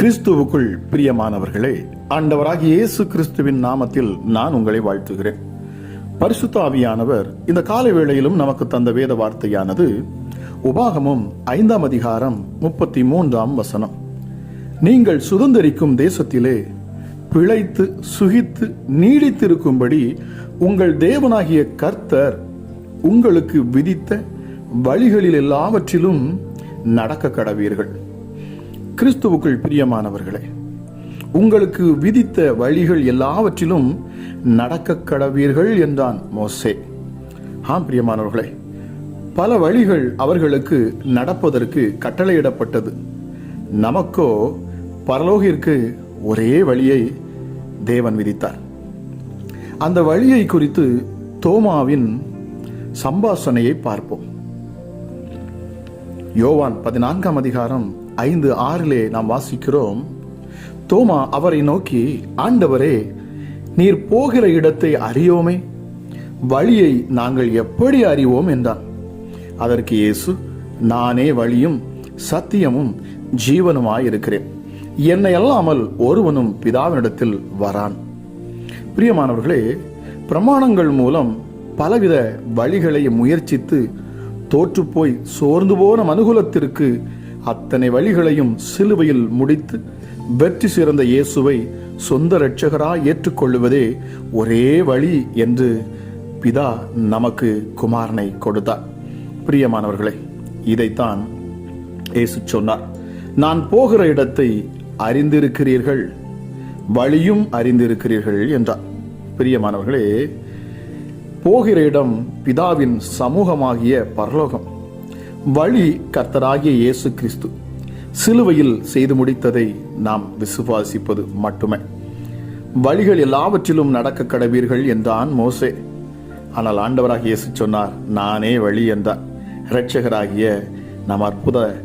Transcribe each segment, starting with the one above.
கிறிஸ்துவுக்குள் பிரியமானவர்களே ஆண்டவராக இயேசு கிறிஸ்துவின் நாமத்தில் நான் உங்களை வாழ்த்துகிறேன். பரிசுத்த ஆவியானவர் இந்த காலை வேளையிலும் நமக்கு தந்த வேத வார்த்தையானது உபாகமும் ஐந்தாம் அதிகாரம் முப்பத்தி மூன்றாம் வசனம். நீங்கள் சுதந்தரிக்கும் தேசத்திலே பிழைத்து சுகித்து நீடித்திருக்கும்படி உங்கள் தேவனாகிய கர்த்தர் உங்களுக்கு விதித்த வழிகளில் எல்லாவற்றிலும் நடக்க கடவீர்கள் கிறிஸ்துவுக்குள் பிரியமானவர்களே உங்களுக்கு விதித்த வழிகள் எல்லாவற்றிலும் நடக்க கடவீர்கள் என்றான் மோசே. ஆம் பிரியமானவர்களே பல வழிகள் அவர்களுக்கு நடப்பதற்கு கட்டளையிடப்பட்டது. நமக்கோ பரலோகிற்கு ஒரே வழியை தேவன் விதித்தார். அந்த வழியை குறித்து தோமாவின் சம்பாசனையை பார்ப்போம். யோவான் பதினான்காம் அதிகாரம் ஐந்து ஆறிலே நாம் வாசிக்கிறோம். தோமா அவரை நோக்கி ஆண்டவரே நீர் போகிற இடத்தை அறியோமே? வழியை நாங்கள் எப்படி அறிவோம்? என்றான். அதற்கு இயேசு நானே வழியும் சத்தியமும் ஜீவனுமாய் இருக்கிறேன். என்னை அல்லாமல் ஒருவனும் பிதாவினிடத்தில் வரான். பிரியமானவர்களே பிரமாணங்கள் மூலம் பலவித வழிகளை முயற்சித்து தோற்றுப்போய் சோர்ந்து போன மனுகுலத்திற்கு அத்தனை வழிகளையும் சிலுவையில் முடித்து வெற்றி சிறந்த இயேசுவை சொந்த இரட்சகராய் ஏற்றுக்கொள்ளுவதே ஒரே வழி என்று பிதா நமக்கு குமாரனை கொடுத்தார். பிரியமானவர்களே இதைத்தான் இயேசு சொன்னார். நான் போகிற இடத்தை அறிந்திருக்கிறீர்கள் வழியும் அறிந்திருக்கிறீர்கள் என்றார். பிரியமானவர்களே போகிற இடம் பிதாவின் சமூகமாகிய பரலோகம். வழி கர்த்தராகிய இயேசு கிறிஸ்து. சிலுவையில் செய்து முடித்ததை நாம் விசுவாசிப்பது மட்டுமே. வழிகள் எல்லாவற்றிலும் நடக்க கடவீர்கள் என்றான் மோசே. ஆனால் ஆண்டவராக இயேசு சொன்னார் நானே வழி என்றார். இரட்சகராகிய நம் அற்புத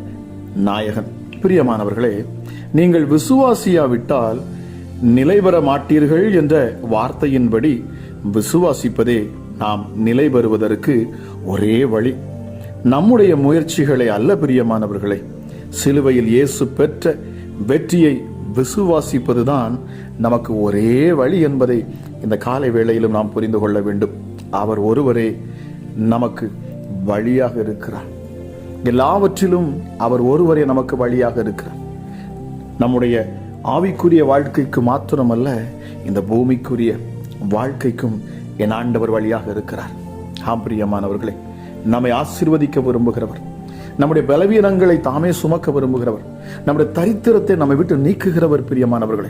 நாயகன். பிரியமானவர்களே நீங்கள் விசுவாசியாவிட்டால் நிலை பெற மாட்டீர்கள் என்ற வார்த்தையின்படி விசுவாசிப்பதே நாம் நிலை பெறுவதற்கு ஒரே வழி. நம்முடைய முயற்சிகளை அல்ல பிரியமானவர்களே. சிலுவையில் இயேசு பெற்ற வெற்றியை விசுவாசிப்பதுதான் நமக்கு ஒரே வழி என்பதை இந்த காலை வேளையிலும் நாம் புரிந்து கொள்ள வேண்டும். அவர் ஒருவரே நமக்கு வழியாக இருக்கிறார். எல்லாவற்றிலும் அவர் ஒருவரே நமக்கு வழியாக இருக்கிறார். நம்முடைய ஆவிக்குரிய வாழ்க்கைக்கு மாத்திரமல்ல இந்த பூமிக்குரிய வாழ்க்கைக்கும் என் ஆண்டவர் வழியாக இருக்கிறார். ஆம்பிரியமானவர்களே நம்மை ஆசீர்வதிக்க விரும்புகிறவர். நம்முடைய பலவீனங்களை தாமே சுமக்க விரும்புகிறவர். நம்முடைய தரித்திரத்தை நம்மை விட்டு நீக்குகிறவர் பிரியமானவர்களே.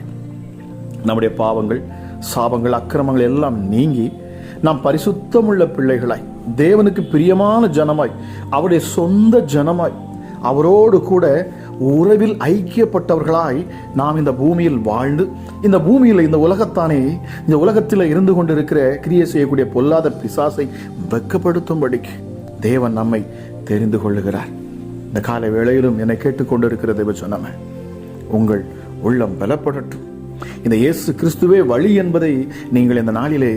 நம்முடைய பாவங்கள் சாபங்கள் அக்கிரமங்கள் எல்லாம் நீங்கி நாம் பரிசுத்தமுள்ள பிள்ளைகளாய் தேவனுக்கு பிரியமான ஜனமாய் அவருடைய சொந்த ஜனமாய் அவரோடு கூட உறவில் ஐக்கியப்பட்டவர்களாய் நாம் இந்த பூமியில் வாழ்ந்து இந்த பூமியில் இந்த உலகத்தானே இந்த உலகத்தில் இருந்து கொண்டிருக்கிற கிரியை செய்யக்கூடிய பொல்லாத பிசாசை வெக்கப்படுத்தும்படிக்கு தேவன் நம்மை தெரிந்து கொள்ளுகிறார். இந்த கால வேளையிலும் என்னை கேட்டுக்கொண்டிருக்கிற தேவ சொன்னமே உங்கள் உள்ளம் பலப்படட்டும். இந்த இயேசு கிறிஸ்துவே வழி என்பதை நீங்கள் இந்த நாளிலே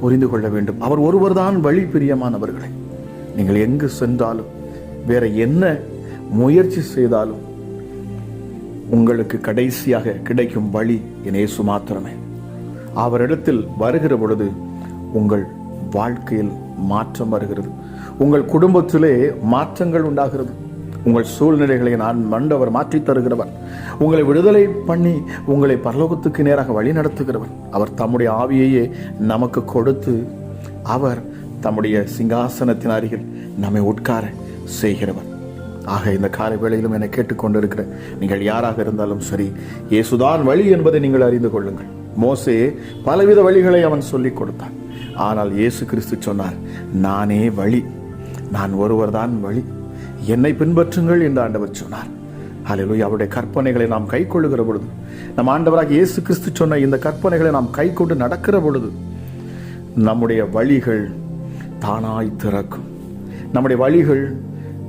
புரிந்து கொள்ள வேண்டும். அவர் ஒருவர் தான் வழி பிரியமானவர்களை. நீங்கள் எங்கு சென்றாலும் வேற என்ன முயற்சி செய்தாலும் உங்களுக்கு கடைசியாக கிடைக்கும் வழி என் இயேசு மாத்திரமே. அவரிடத்தில் வருகிற பொழுது உங்கள் வாழ்க்கையில் மாற்றம் வருகிறது. உங்கள் குடும்பத்திலே மாற்றங்கள் உண்டாகிறது. உங்கள் சூழ்நிலைகளை நான் மண்டவர் மாற்றித் தருகிறவர். உங்களை விடுதலை பண்ணி உங்களை பரலோகத்துக்கு நேராக வழி நடத்துகிறவர். அவர் தம்முடைய ஆவியையே நமக்கு கொடுத்து அவர் தம்முடைய சிங்காசனத்தின் அருகில் நம்மை உட்கார செய்கிறவர். ஆக இந்த காலை வேளையிலும் என்னை கேட்டுக்கொண்டிருக்கிற நீங்கள் யாராக இருந்தாலும் சரி இயேசுதான் வழி என்பதை நீங்கள் அறிந்து கொள்ளுங்கள். மோசே பலவித வழிகளை அவன் சொல்லிக் கொடுத்தான். ஆனால் இயேசு கிறிஸ்து சொன்னார் நானே வழி. நான் ஒருவர்தான் வழி. என்னை பின்பற்றுங்கள் என்று ஆண்டவர் சொன்னார். ஹalleluya. அவருடைய கற்பனைகளை நாம் கை கொள்ளுகிற பொழுது நம் ஆண்டவராக இயேசு கிறிஸ்து சொன்ன இந்த கற்பனைகளை நாம் கை கொண்டு நடக்கிற பொழுது நம்முடைய வழிகள் தானாய் திறக்கும். நம்முடைய வழிகள்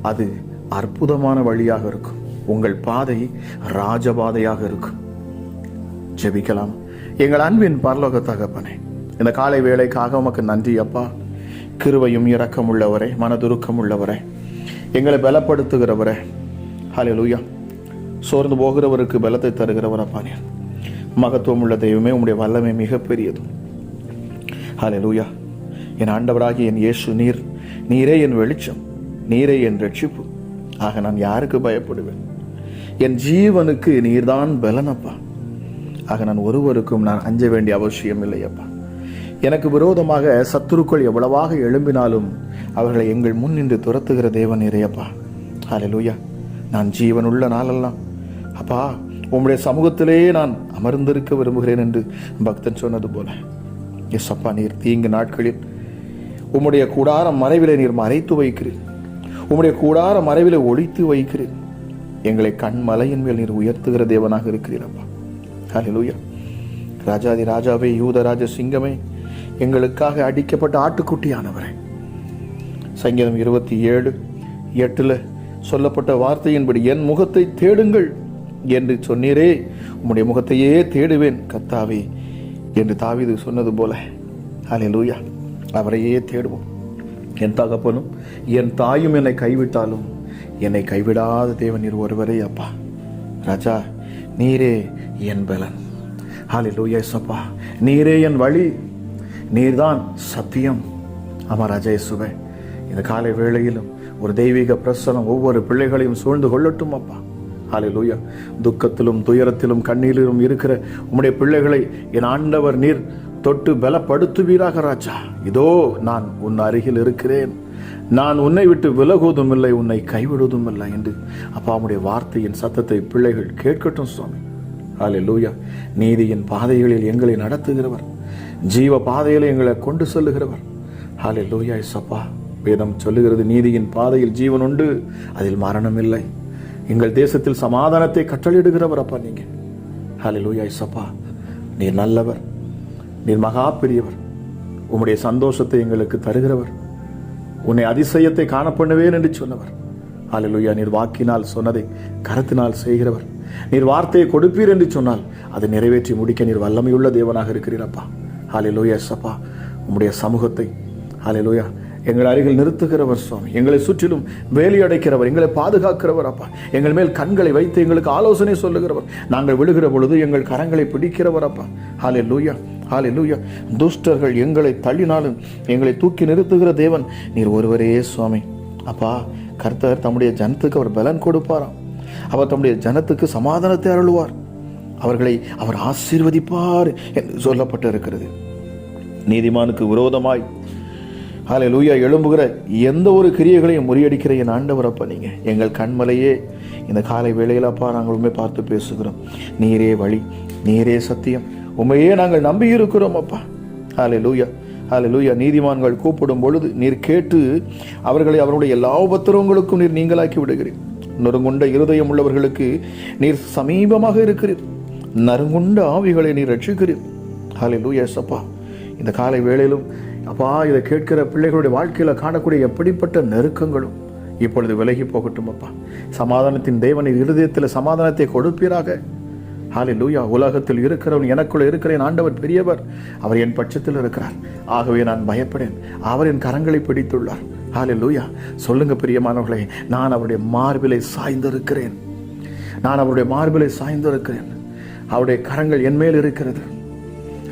அது அற்புதமான வழியாக இருக்கும். உங்கள் பாதை ராஜபாதையாக இருக்கும். ஜெபிக்கலாம். எங்கள் அன்பின் பரலோக தகப்பனே இந்த காலை வேலைக்காக உமக்கு நன்றி அப்பா. கிருவையும் இரக்கம் உள்ளவரே மனதுருக்கம் உள்ளவரே எங்களை பலப்படுத்துகிறவரே. ஹalleluya சோர்ந்து போகிறவருக்கு பலத்தை தருகிறவர் அப்பா நீர் மகத்துவம் உள்ள தெய்வமே உம்முடைய வல்லமை மிகப்பெரியது. ஹalleluya என் ஆண்டவராகிய என் இயேசு நீர் நீரே என் வெளிச்சம் நீரே என் ரட்சிப்பு. ஆக நான் யாருக்கு பயப்படுவேன்? என் ஜீவனுக்கு நீர்தான் பலனப்பா. ஆக நான் ஒருவருக்கும் நான் அஞ்ச வேண்டிய அவசியம் இல்லையப்பா எனக்கு விரோதமாக சத்துருக்கள் எவ்வளவாக எழும்பினாலும் அவர்களை எங்கள் முன் நின்று துரத்துகிற தேவன் இறையப்பா. ஹalleluya. நான் ஜீவனுள்ள நாளெல்லாம் அப்பா உம்முடைய சமூகத்திலேயே நான் அமர்ந்திருக்க விரும்புகிறேன் என்று பக்தன் சொன்னது போல. எஸ் அப்பா நீர் தீங்கு நாட்களில் உம்முடைய கூடார மறைவிலே நீர் மறைத்து வைக்கிறேன் உம்முடைய கூடார மறைவிலே ஒழித்து வைக்கிறேன் எங்களை கண் மலையின் மேல் நீர் உயர்த்துகிற தேவனாக இருக்கிறீர் அப்பா. ஹalleluya. ராஜாதி ராஜாவே யூதராஜ சிங்கமே எங்களுக்காக அடிக்கப்பட்ட ஆட்டுக்குட்டியானவரே. சங்கீதம் இருபத்தி ஏழு எட்டில் சொல்லப்பட்ட வார்த்தையின்படி என் முகத்தை தேடுங்கள் என்று சொன்னீரே. உம்முடைய முகத்தையே தேடுவேன் கத்தாவே என்று தாவிது சொன்னது போல. ஹalleluya. அவரையே தேடுவோம். என் தகப்பனும் என் தாயும் என்னை கைவிட்டாலும் என்னை கைவிடாத தேவன் இரு ஒருவரே அப்பா. ராஜா நீரே என் பலன். ஹalleluya இயேசப்பா. நீரே என் வழி. நீர்தான் சத்தியம். ஆமா ராஜா இந்த காலை வேளையிலும் ஒரு தெய்வீக பிரசனம் ஒவ்வொரு பிள்ளைகளையும் சூழ்ந்து கொள்ளட்டும் அப்பா. ஹalleluya. துக்கத்திலும் துயரத்திலும் கண்ணீரிலும் இருக்கிற உம்முடைய பிள்ளைகளை என் ஆண்டவர் நீர் தொட்டு பலப்படுத்துவீராக ராஜா. இதோ நான் உன் அருகில் இருக்கிறேன். நான் உன்னை விட்டு விலகுவதும் இல்லை உன்னை கைவிடுவதும் இல்லை என்று அப்பா உம்முடைய வார்த்தையின் சத்தத்தை பிள்ளைகள் கேட்கட்டும் சுவாமி. ஹalleluya. நீதியின் பாதைகளில் எங்களை நடத்துகிறவர். ஜீவ பாதையில் எங்களை கொண்டு செல்லுகிறவர். ஹalleluya இசப்பா வேதம் சொல்லுகிறது நீதியின் பாதையில் ஜீவன் உண்டு அதில் மரணம் இல்லை. எங்கள் தேசத்தில் சமாதானத்தை கற்றளிடுகிறவர் அப்பா நீங்க. லூயா இசப்பா நீர் நல்லவர். நீர் மகா பெரியவர். உம்முடைய சந்தோஷத்தை எங்களுக்கு தருகிறவர். உன்னை அதிசயத்தை காணப்பண்ணுவேன் என்று சொன்னவர். ஹalleluya நீர் வாக்கினால் சொன்னதை கரத்தினால் செய்கிறவர். நீர் வார்த்தையை கொடுப்பீர் என்று சொன்னால் அதை நிறைவேற்றி முடிக்க நீர் வல்லமையுள்ள தேவனாக இருக்கிறீரப்பா ஹalleluya சப்பா உம்முடைய சமூகத்தை ஹalleluya. எங்கள் அருகில் நிறுத்துகிறவர் சுவாமி. எங்களை சுற்றிலும் வேலி அடைக்கிறவர் எங்களை பாதுகாக்கிறவர் அப்பா. எங்கள் மேல் கண்களை வைத்து எங்களுக்கு ஆலோசனை சொல்லுகிறவர். நாங்கள் விழுகிற பொழுது எங்கள் கரங்களை பிடிக்கிறவர் அப்பா. ஹாலே லூயா ஹாலே லூயா துஷ்டர்கள் எங்களை தள்ளினாலும் எங்களை தூக்கி நிறுத்துகிற தேவன் நீர் ஒருவரே சுவாமி. அப்பா கர்த்தர் தம்முடைய ஜனத்துக்கு அவர் பலன் கொடுப்பாராம். அவர் தம்முடைய ஜனத்துக்கு சமாதானத்தை அருளுவார். அவர்களை அவர் ஆசீர்வதிப்பார் என்று சொல்லப்பட்டு இருக்கிறது நீதிமானுக்கு விரோதமாய் ஹாலே லூயா எழும்புகிற எந்த ஒரு கிரியைகளையும் முறியடிக்கிற என் ஆண்டவர் அப்பா எங்கள் கண்மலையே இந்த காலை வேளையில் அப்பா நாங்கள் உண்மை பார்த்து பேசுகிறோம். நீரே வழி நீரே சத்தியம். உண்மையே நாங்கள் நம்பி இருக்கிறோம் அப்பா. ஹாலே லூயா ஹாலே லூயா நீதிமான்கள் கூப்பிடும் பொழுது நீர் கேட்டு அவர்களை அவருடைய எல்லா உபத்திரவங்களுக்கும் நீர் நீங்களாக்கி விடுகிறீர். நொறுங்குண்ட இருதயம் உள்ளவர்களுக்கு நீர் சமீபமாக இருக்கிறீர். நறுங்குண்ட ஆவிகளை நீ ரட்சிக்கிறீர். ஹாலே லூயா சப்பா. இந்த காலை வேளையிலும் அப்பா இதை கேட்கிற பிள்ளைகளுடைய வாழ்க்கையில் காணக்கூடிய எப்படிப்பட்ட நெருக்கங்களும் இப்பொழுது விலகி போகட்டும் அப்பா. சமாதானத்தின் தேவனின் இருதயத்தில் சமாதானத்தை கொடுப்பீராக. ஹாலே லூயா உலகத்தில் இருக்கிறவன் எனக்குள்ள இருக்கிறேன் ஆண்டவர் பெரியவர் அவர் என் பட்சத்தில் இருக்கிறார். ஆகவே நான் பயப்படேன். அவர் என் கரங்களை பிடித்துள்ளார். ஹாலே லூயா சொல்லுங்க பிரியமானவர்களே நான் அவருடைய மார்பிலை சாய்ந்திருக்கிறேன். நான் அவருடைய மார்பிலை சாய்ந்திருக்கிறேன். அவருடைய கரங்கள் என் மேல் இருக்கிறது.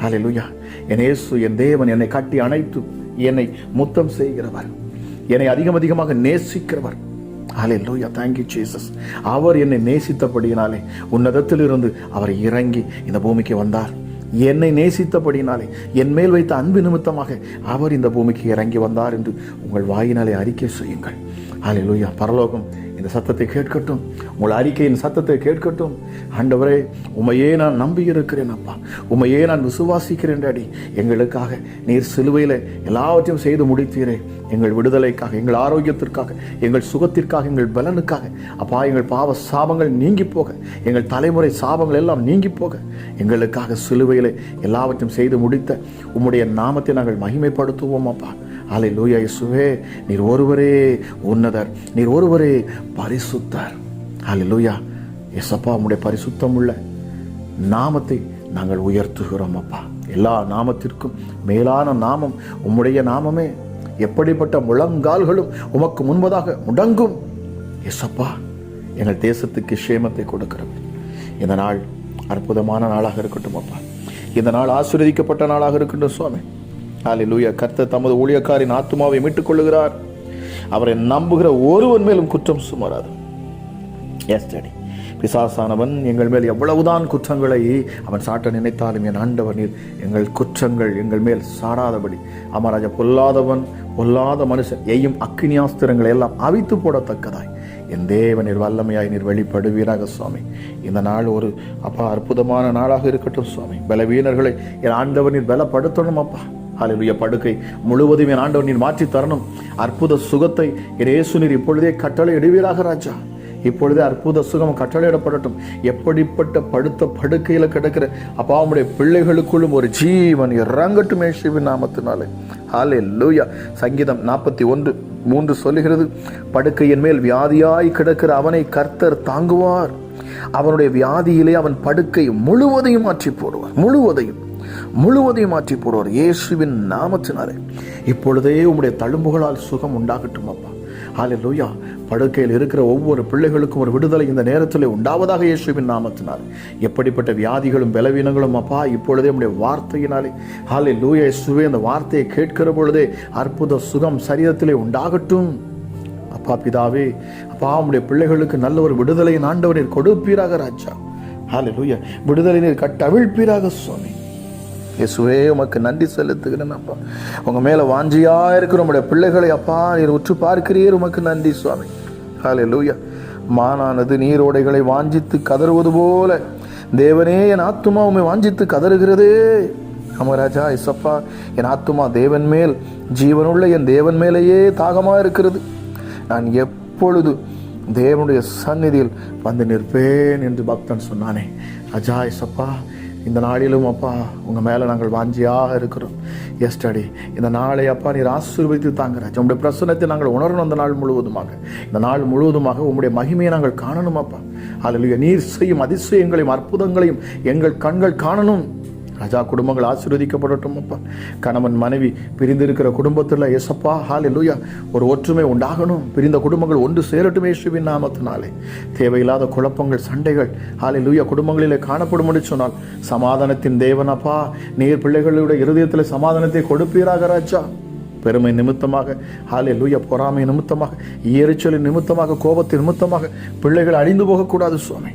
ஹாலே லூயா என் இயேசு என் தேவன் என்னை கட்டி அணைத்து என்னை முத்தம் செய்கிறவர். என்னை அதிகம் அதிகமாக நேசிக்கிறவர். ஹாலே லூயா தேங்க்யூ ஜீசஸ் அவர் என்னை நேசித்தபடியினாலே உன்னதத்திலிருந்து அவர் இறங்கி இந்த பூமிக்கு வந்தார். என்னை நேசித்தபடினாலே என் மேல் வைத்த அன்பு நிமித்தமாக அவர் இந்த பூமிக்கு இறங்கி வந்தார் என்று உங்கள் வாயினாலே அறிக்கை செய்யுங்கள். ஹாலே லூயா பரலோகம் இந்த சத்தத்தை கேட்கட்டும். உங்கள் அறிக்கையின் சத்தத்தை கேட்கட்டும். ஆண்டவரே உமையே நான் நம்பி இருக்கிறேன் அப்பா. உமையே நான் விசுவாசிக்கிறேன் அடி எங்களுக்காக நீர் சிலுவையில் எல்லாவற்றையும் செய்து முடித்தீரே. எங்கள் விடுதலைக்காக எங்கள் ஆரோக்கியத்திற்காக எங்கள் சுகத்திற்காக எங்கள் பலனுக்காக. அப்பா எங்கள் பாவ சாபங்கள் நீங்கி போக. எங்கள் தலைமுறை சாபங்கள் எல்லாம் நீங்கி போக. எங்களுக்காக சிலுவையில் எல்லாவற்றையும் செய்து முடித்த உம்முடைய நாமத்தை நாங்கள் மகிமைப்படுத்துவோம் அப்பா. அலை லூயா இயேசுவே நீர் ஒருவரே உன்னதர். நீர் ஒருவரே பரிசுத்தர். அலை லூயா எசப்பா உம்முடைய பரிசுத்தம் உள்ள நாமத்தை நாங்கள் உயர்த்துகிறோம் அப்பா. எல்லா நாமத்திற்கும் மேலான நாமம் உம்முடைய நாமமே. எப்படிப்பட்ட முழங்கால்களும் உமக்கு முன்பதாக முடங்கும். எசப்பா எங்கள் தேசத்துக்கு சேமத்தை கொடுக்கிறவர் இந்த நாள் அற்புதமான நாளாக இருக்கட்டும் அப்பா. இந்த நாள் ஆசீர்வதிக்கப்பட்ட நாளாக இருக்கட்டும் சுவாமி. அலிலூயா கர்த்தர் தமது ஊழியக்காரின் ஆத்மாவை மீட்டுக் கொள்ளுகிறார் அவரை நம்புகிற ஒருவன் மேலும் குற்றம் சுமராது. எஸ் டடி பிசாசானவன் எங்கள் மேல் எவ்வளவுதான் குற்றங்களை அவன் சாட்ட நினைத்தாலும் என் ஆண்டவர் நீர் எங்கள் குற்றங்கள் எங்கள் மேல் சாடாதபடி அமராஜா பொல்லாதவன் பொல்லாத மனுஷன் எய்யும் அக்னியாஸ்திரங்களை எல்லாம் அவித்து போடத்தக்கதாய். என் தேவன் நீர் வல்லமையாய் நீர் வெளிப்படுவீராக சுவாமி. இந்த நாள் ஒரு அப்பா அற்புதமான நாளாக இருக்கட்டும் சுவாமி. பலவீனர்களை என் ஆண்டவர் நீர் பலப்படுத்தணும் அப்பா. அலுவலிய படுக்கை முழுவதும் என் ஆண்டவர் நீர் மாற்றி தரணும். அற்புத சுகத்தை என் இயேசு நீர் இப்பொழுதே கட்டளை இடுவீராக ராஜா. இப்பொழுதே அற்புத சுகம் கட்டளையிடப்படட்டும். எப்படிப்பட்ட படுத்த படுக்கையில் கிடக்கிற அப்பா அவனுடைய பிள்ளைகளுக்குள்ளும் ஒரு ஜீவன் இறங்கட்டும் ஏசுவின் நாமத்தினாலே. ஹாலே லூயா சங்கீதம் நாற்பத்தி ஒன்று மூன்று சொல்லுகிறது படுக்கையின் மேல் வியாதியாய் கிடக்கிற அவனை கர்த்தர் தாங்குவார். அவனுடைய வியாதியிலே அவன் படுக்கை முழுவதையும் மாற்றி போடுவார். முழுவதையும். முழுவதையும் மாற்றி போடுவார். இயேசுவின் நாமத்தினாரே இப்பொழுதே உம்முடைய தழும்புகளால் சுகம் உண்டாகட்டும் அப்பா. ஹalleluya. படுக்கையில் இருக்கிற ஒவ்வொரு பிள்ளைகளுக்கும் ஒரு விடுதலை இந்த நேரத்தில் உண்டாவதாக இயேசுவின் நாமத்தினால். எப்படிப்பட்ட வியாதிகளும் பலவீனங்களும் அப்பா இப்பொழுதே உடைய வார்த்தையினாலே. ஹாலே லூயா இயேசுவே அந்த வார்த்தையை கேட்கிற பொழுதே அற்புத சுகம் சரீரத்திலே உண்டாகட்டும். அப்பா பிதாவே அப்பா உடைய பிள்ளைகளுக்கு நல்ல ஒரு விடுதலையின் ஆண்டவரில் கொடுப்பீராக ராஜா. ஹாலே லூயா விடுதலை நீர் கட்டவிழ்ப்பீராக சுவாமி. இயேசுவே உமக்கு நன்றி செலுத்துகிறேன் அப்பா. உங்கள் மேலே வாஞ்சியா இருக்கிற உங்களுடைய பிள்ளைகளை அப்பா நீர் உற்று பார்க்கிறீர் உமக்கு நன்றி சுவாமி. ஹாலே லூயா மானானது நீரோடைகளை வாஞ்சித்து கதறுவது போல. தேவனே என் ஆத்துமா உண்மை வாஞ்சித்து கதறுகிறதே. அமராஜா இசப்பா என் ஆத்துமா தேவன் மேல் ஜீவனுள்ள என் தேவன் மேலேயே தாகமாக இருக்கிறது. நான் எப்பொழுது தேவனுடைய சந்நிதியில் வந்து நிற்பேன் என்று பக்தன் சொன்னானே. அஜா இசப்பா இந்த நாளிலும் அப்பா உங்கள் மேலே நாங்கள் வாஞ்சியாக இருக்கிறோம். எஸ்டடி இந்த நாளை அப்பா நீர் ஆசீர்வதித்து தாங்க உங்களுடைய பிரசனத்தை நாங்கள் உணரணும் அந்த நாள் முழுவதுமாக. இந்த நாள் முழுவதுமாக உங்களுடைய மகிமையை நாங்கள் காணணும் அப்பா. அதில் நீர் செய்யும் அதிசயங்களையும் அற்புதங்களையும் எங்கள் கண்கள் காணணும். ராஜா குடும்பங்கள் ஆசீர்வதிக்கப்படட்டும் அப்பா. கணவன் மனைவி பிரிந்திருக்கிற குடும்பத்தில் எசப்பா ஹாலே லூயா ஒரு ஒற்றுமை உண்டாகணும். பிரிந்த குடும்பங்கள் ஒன்று சேரட்டும் இயேசுவின் நாமத்தினாலே. தேவையில்லாத குழப்பங்கள் சண்டைகள் ஹாலே லூயா குடும்பங்களிலே காணப்படும் சொன்னால் சமாதானத்தின் தேவன் அப்பா. நீர் பிள்ளைகளுடைய இருதயத்தில் சமாதானத்தை கொடுப்பீராக ராஜா. பெருமை நிமித்தமாக ஹாலே லூயா பொறாமை நிமித்தமாக எரிச்சலின் நிமித்தமாக கோபத்தின் நிமித்தமாக பிள்ளைகள் அழிந்து போகக்கூடாது சுவாமி.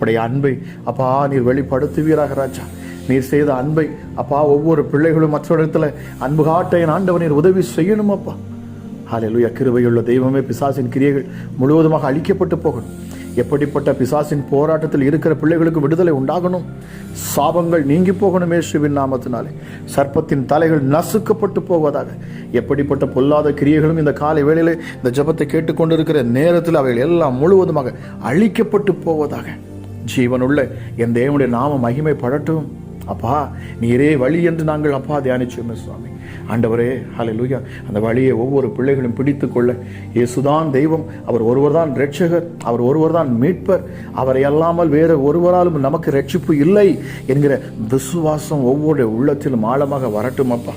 உடைய அன்பை அப்பா நீர் வெளிப்படுத்துவீராக ராஜா. நீர் செய்த அன்பை அப்பா ஒவ்வொரு பிள்ளைகளும் மற்ற இடத்துல அன்பு காட்ட என் ஆண்டவர் நீர் உதவி செய்யணும் அப்பா. ஹாலெலுயா கிருபையுள்ள தெய்வமே பிசாசின் கிரியைகள் முழுவதுமாக அழிக்கப்பட்டு போகணும். எப்படிப்பட்ட பிசாசின் போராட்டத்தில் இருக்கிற பிள்ளைகளுக்கு விடுதலை உண்டாகணும்? சாபங்கள் நீங்கி போகணும் இயேசுவின் நாமத்தினாலே. சர்ப்பத்தின் தலைகள் நசுக்கப்பட்டு போவதாக. எப்படிப்பட்ட பொல்லாத கிரியைகளும் இந்த காலை வேளையில் இந்த ஜெபத்தை கேட்டுக்கொண்டிருக்கிற நேரத்தில் அவைகள் எல்லாம் முழுவதுமாக அழிக்கப்பட்டு போவதாக. ஜீவனுள்ள என் தேவனுடைய நாம மகிமை படட்டும். அப்பா நீரே வழி என்று நாங்கள் அப்பா தியானிச்சோமே சுவாமி. ஆண்டவரே ஹalleluya. அந்த வழியை ஒவ்வொரு பிள்ளைகளும் பிடித்து கொள்ள. இயேசுதான் தெய்வம். அவர் ஒருவர்தான் ரட்சகர் அவர் ஒருவர் தான் மீட்பர். அவரை அல்லாமல் வேறு ஒருவராலும் நமக்கு ரட்சிப்பு இல்லை என்கிற விசுவாசம் ஒவ்வொரு உள்ளத்திலும் ஆழமாக வரட்டும் அப்பா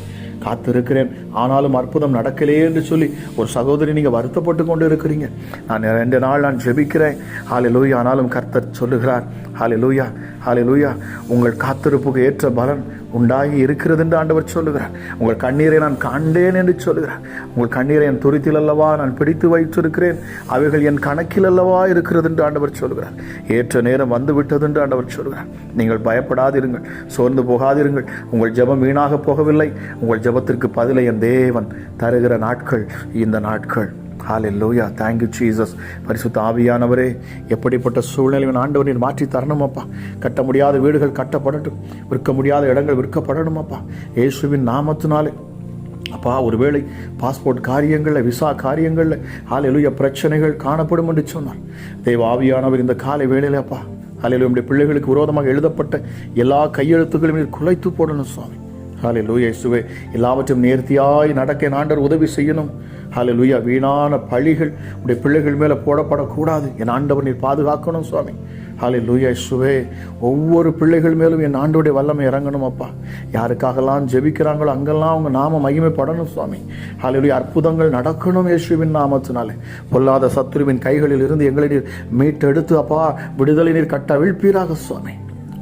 காத்திருக்கிறேன். ஆனாலும் அற்புதம் நடக்கலையே என்று சொல்லி ஒரு சகோதரி நீங்கள் வருத்தப்பட்டு கொண்டு இருக்கிறீங்க நான் ரெண்டு நாள் நான் ஜெபிக்கிறேன். ஹாலே லூயா ஆனாலும் கர்த்தர் சொல்லுகிறார். ஹாலே லூயா ஹாலே லூயா உங்கள் காத்திருப்புக்கு ஏற்ற பலன் உண்டாகி இருக்கிறது என்று ஆண்டவர் சொல்லுகிறார். உங்கள் கண்ணீரை நான் காண்டேன் என்று சொல்லுகிறார். உங்கள் கண்ணீரை என் துரித்தில் அல்லவா நான் பிடித்து வைத்திருக்கிறேன். அவைகள் என் கணக்கில் அல்லவா இருக்கிறது என்று ஆண்டவர் சொல்லுகிறார். ஏற்ற நேரம் வந்து விட்டது என்று ஆண்டவர் சொல்லுகிறார். நீங்கள் பயப்படாதிருங்கள் சோர்ந்து போகாதிருங்கள். உங்கள் ஜெபம் வீணாக போகவில்லை. உங்கள் ஜெபத்திற்கு பதிலை என் தேவன் தருகிற நாட்கள் இந்த நாட்கள். ஹalleluya thank you ஜீசஸ் பரிசுத்த ஆவியானவரே எப்படிப்பட்ட சூழ்நிலையின் ஆண்டவரின் மாற்றி தரணுமாப்பா? கட்ட முடியாத வீடுகள் கட்டப்படட்டும். விற்க முடியாத இடங்கள் விற்கப்படணுமாப்பா? இயேசுவின் நாமத்தினாலே. அப்பா ஒருவேளை பாஸ்போர்ட் காரியங்களில் விசா காரியங்களில் ஹalleluya பிரச்சனைகள் காணப்படும் என்று சொன்னார். தெய்வ ஆவியானவர் இந்த காலை வேலையிலப்பா அப்பா ஹalleluya நம்முடைய பிள்ளைகளுக்கு விரோதமாக எழுதப்பட்ட எல்லா கையெழுத்துக்களையும் நீர் குலைத்து போடணும் சுவாமி. ஹாலே லூயா இயேசுவே எல்லாவற்றையும் நேர்த்தியாய் நடக்க நாண்டர் ஆண்டவர் உதவி செய்யணும். ஹalleluya வீணான பழிகள் உடைய பிள்ளைகள் மேலே போடப்படக்கூடாது. என் ஆண்டவர் நீர் பாதுகாக்கணும் சுவாமி. ஹாலே லூயா சுவே ஒவ்வொரு பிள்ளைகள் மேலும் என் ஆண்டோடைய வல்லமை இறங்கணும் அப்பா. யாருக்காகலாம் ஜெபிக்கிறாங்களோ அங்கெல்லாம் அவங்க நாம மகிமைப்படணும் சுவாமி. ஹalleluya அற்புதங்கள் நடக்கணும் இயேசுவின் நாமத்தினாலே. பொல்லாத சத்துருவின் கைகளில் இருந்து எங்களை நீர் மீட்டெடுத்து அப்பா விடுதலை நீர் கட்ட விழ்ப்பீராக சுவாமி.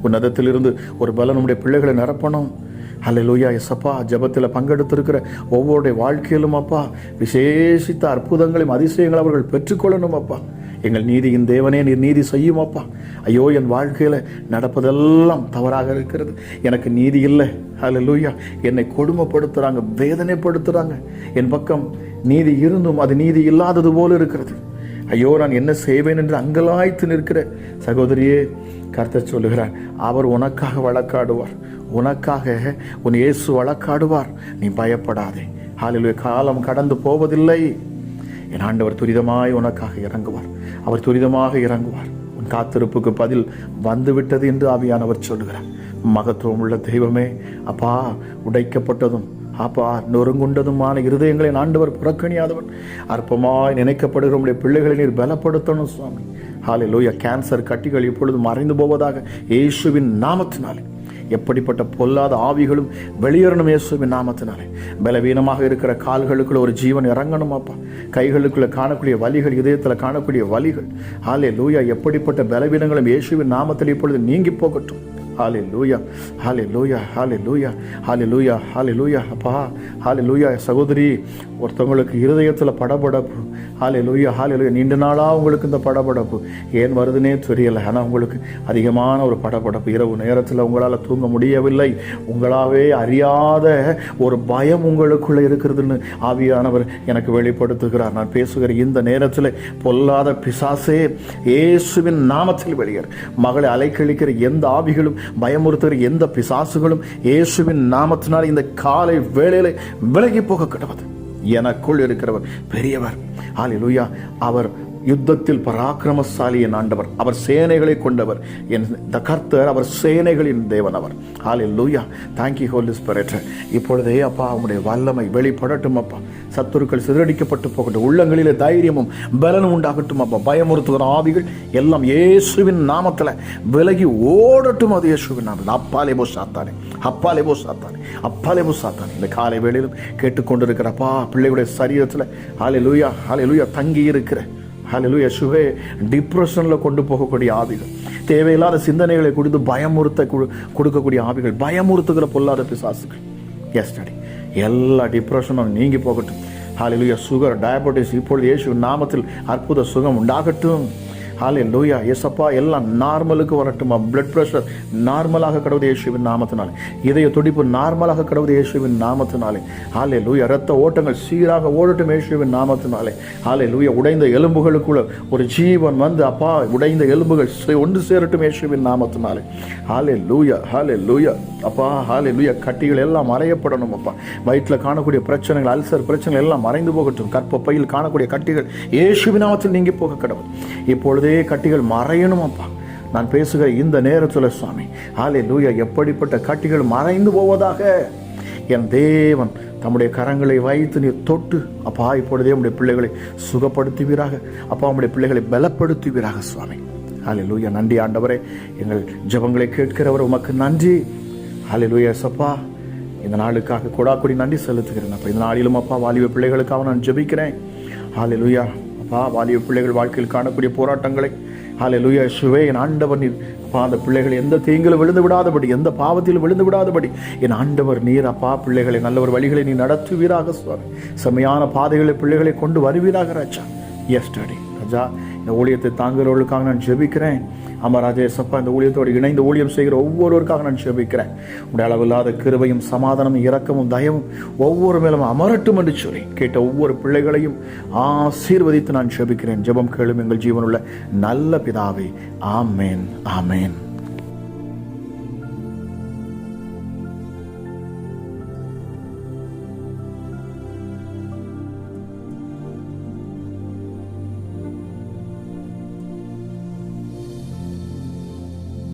உன்னதத்திலிருந்து ஒரு பலன் உடைய பிள்ளைகளை நிரப்பணும். ஹலலூயா எசப்பா ஜெபத்தில் பங்கெடுத்திருக்கிற ஒவ்வொருடைய வாழ்க்கையிலும் அப்பா விசேஷித்த அற்புதங்களையும் அதிசயங்களை அவர்கள் பெற்றுக்கொள்ளணும் அப்பா. எங்கள் நீதியின் தேவனே நீர் நீதி செய்யும் அப்பா. ஐயோ என் வாழ்க்கையில் நடப்பதெல்லாம் தவறாக இருக்கிறது. எனக்கு நீதி இல்லை. ஹலலூயா என்னை கொடுமைப்படுத்துகிறாங்க வேதனைப்படுத்துகிறாங்க என் பக்கம் நீதி இருந்தும் அது நீதி இல்லாதது போல இருக்கிறது. ஐயோ நான் என்ன செய்வேன் என்று அங்கலாய்த்து நிற்கிற சகோதரியே கர்த்தர் சொல்லுகிறார் அவர் உனக்காக வழக்காடுவார். உனக்காக உன் இயேசு வழக்காடுவார். நீ பயப்படாதே. ஹாலில் காலம் கடந்து போவதில்லை. என் ஆண்டவர் துரிதமாய் உனக்காக இறங்குவார். அவர் துரிதமாக இறங்குவார். உன் காத்திருப்புக்கு பதில் வந்துவிட்டது என்று ஆவியானவர் சொல்லுகிறார். மகத்துவம் உள்ள தெய்வமே அப்பா உடைக்கப்பட்டதும் அப்பா நொறுங்குண்டதுமான இருதயங்களை ஆண்டவர் புறக்கணியாதவன். அற்பமாய் நினைக்கப்படுகிற உடைய பிள்ளைகளை நீர் பலப்படுத்தணும் சுவாமி. ஹாலே லோயா கேன்சர் கட்டிகள் இப்பொழுது மறைந்து போவதாக இயேசுவின் நாமத்தினாலே. எப்படிப்பட்ட பொல்லாத ஆவிகளும் வெளியேறணும் இயேசுவின் நாமத்தினாலே. பலவீனமாக இருக்கிற கால்களுக்குள்ள ஒரு ஜீவன் இறங்கணும் அப்பா. கைகளுக்குள்ள காணக்கூடிய வலிகள் இதயத்தில் காணக்கூடிய வலிகள். ஹாலே லூயா எப்படிப்பட்ட பலவீனங்களும் இயேசுவின் நாமத்தில் இப்பொழுது நீங்கி போகட்டும். ஹாலே லூயா ஹாலே லூயா ஹாலே லூயா லூயா ஹாலே லூயா அப்பா. ஹாலே லூயா சகோதரி ஒருத்தவங்களுக்கு இருதயத்தில் படபடப்பு. ஹாலே லூயா ஹாலே நீண்ட நாளாக உங்களுக்கு இந்த படபடப்பு. ஏன் வருதுன்னே தெரியலை. ஆனால் உங்களுக்கு அதிகமான ஒரு படபடப்பு. இரவு நேரத்தில் உங்களால் தூங்க முடியவில்லை. உங்களாவே அறியாத ஒரு பயம் உங்களுக்குள்ளே இருக்கிறதுன்னு ஆவியானவர் எனக்கு வெளிப்படுத்துகிறார். நான் பேசுகிற இந்த நேரத்தில் பொல்லாத பிசாசே இயேசுவின் நாமத்தில் வெளியேறு. மகளை அலைக்கழிக்கிற எந்த ஆவிகளும் பயமுறுத்துகிற எந்த பிசாசுகளும் இயேசுவின் நாமத்தினால் இந்த காலை வேளையில விலகி போக கிடவது எனக்குள் இருக்கிறவர் பெரியவர். ஹalleluya அவர் யுத்தத்தில் பராக்கிரமசாலி என் ஆண்டவர் அவர் சேனைகளை கொண்டவர். என் த கர்த்தர் அவர் சேனைகளின் தேவன் அவர். ஹாலில் லூயா தேங்க்யூ ஹோலிஸ் ஸ்பிரிட் இப்பொழுதே அப்பா உங்களுடைய வல்லமை வெளிப்படட்டும் அப்பா. சத்துருக்கள் சிதறடிக்கப்பட்டு போகட்டும். உள்ளங்களிலே தைரியமும் பலனும் உண்டாகட்டும் அப்பா. பயமுறுத்துகிற ஆவிகள் எல்லாம் இயேசுவின் நாமத்தில் விலகி ஓடட்டும் அது இயேசுவின் நாமத்தில். அப்பாலே போ சாத்தானே. அப்பாலே போ சாத்தானே. அப்பாலே போ சாத்தானே. இந்த காலை வேளையிலும் கேட்டுக்கொண்டிருக்கிறப்பா பிள்ளைகளுடைய சரீரத்தில். ஹாலே லூயா ஹாலே லூயா தங்கி இருக்கிற ஹalleluya சுவே டிப்ரெஷனில் கொண்டு போகக்கூடிய ஆவிகள். தேவையில்லாத சிந்தனைகளை கொடுத்து பயமுறுத்த கொடுக்கக்கூடிய ஆவிகள். பயமுறுத்துகிற பொல்லாத பிசாசுகள். எஸ் ஸ்டடி எல்லா டிப்ரெஷனும் நீங்கி போகட்டும். ஹாலிலுயா சுகர் டயபெட்டிஸ் இப்பொழுது இயேசு நாமத்தில் அற்புத சுகம் உண்டாகட்டும். ஹாலே லூயா எஸ்அப்பா எல்லாம் நார்மலுக்கு வரட்டுமா பிளட் ப்ரெஷர் நார்மலாக கடவுது இயேசுவின் நாமத்தினாலே. இதய துடிப்பு நார்மலாக கடவுது இயேசுவின் நாமத்தினாலே. ஹாலே லூயா ரத்த ஓட்டங்கள் சீராக ஓடட்டும் இயேசுவின் நாமத்தினாலே. ஹாலே லூயா உடைந்த எலும்புகளுக்குள்ள ஒரு ஜீவன் வந்து அப்பா உடைந்த எலும்புகள் சே- ஒன்று சேரட்டும் இயேசுவின் நாமத்தினாலே. ஹாலே லூயா ஹாலே லூயா அப்பா ஹாலே லூயா கட்டிகள் எல்லாம் மறையப்படணும் அப்பா. வயிற்றில் காணக்கூடிய பிரச்சனைகள் அல்சர் பிரச்சனைகள் எல்லாம் மறைந்து போகட்டும். கற்ப பையில் காணக்கூடிய கட்டிகள் இயேசுவின் நாமத்தில் நீங்கி போக கடவுள். இப்பொழுது கட்டிகள் மறையணுமாப்பா. நான் பேசுகிற இந்த நேரத்தில் சுவாமி ஆலே லூயா எப்படிப்பட்ட கட்டிகள் மறைந்து போவதாக? என் தேவன் தம்முடைய கரங்களை வைத்து நீர் தொட்டு அப்பா இப்பொழுதே உம்முடைய பிள்ளைகளை சுகப்படுத்துவீராக. அப்பா உம்முடைய பிள்ளைகளை பலப்படுத்துவீராக சுவாமி. ஹாலே லூயா நன்றி ஆண்டவரே. எங்கள் ஜபங்களை கேட்கிறவர் உமக்கு நன்றி. ஹாலே லூயா சப்பா இந்த நாளுக்காக கொடாக்குடி நன்றி செலுத்துகிறேன். அப்போ இந்த நாளிலும் அப்பா வாலிப பிள்ளைகளுக்காக நான் ஜெபிக்கிறேன். ஹாலே லூயா அப்பா வாலிய பிள்ளைகள் வாழ்க்கையில் காணக்கூடிய போராட்டங்களை. ஹாலே லூயா சுவே என் ஆண்டவர் நீர். அப்பா அந்த பிள்ளைகள் எந்த தீங்கிலும் விழுந்து விடாதபடி எந்த பாவத்திலும் விழுந்து விடாதபடி என் ஆண்டவர் நீர் அப்பா பிள்ளைகளை நல்லவர் வழிகளை நீ நடத்துவீராக சுவாமி. செம்மையான பாதைகளை பிள்ளைகளை கொண்டு வருவீராக ராஜா. எஸ் டாடி ராஜா இந்த ஊழியத்தை தாங்குகிறவர்களுக்காக நான் ஜெபிக்கிறேன். ஆமா ராஜேசப்பா இந்த ஊழியத்தோடு இணைந்து ஊழியம் செய்கிற ஒவ்வொருவருக்காக நான் ஜெபிக்கிறேன் உடைய அளவில்லாத கிருபையும் சமாதானமும் இரக்கமும் தயவும் ஒவ்வொரு மேலும் அமரட்டும் என்று சொல்லி கேட்ட ஒவ்வொரு பிள்ளைகளையும் ஆசீர்வதித்து நான் ஜெபிக்கிறேன் ஜெபம் கேளும் எங்கள் ஜீவனுள்ள நல்ல பிதாவே. ஆமேன். ஆமேன்.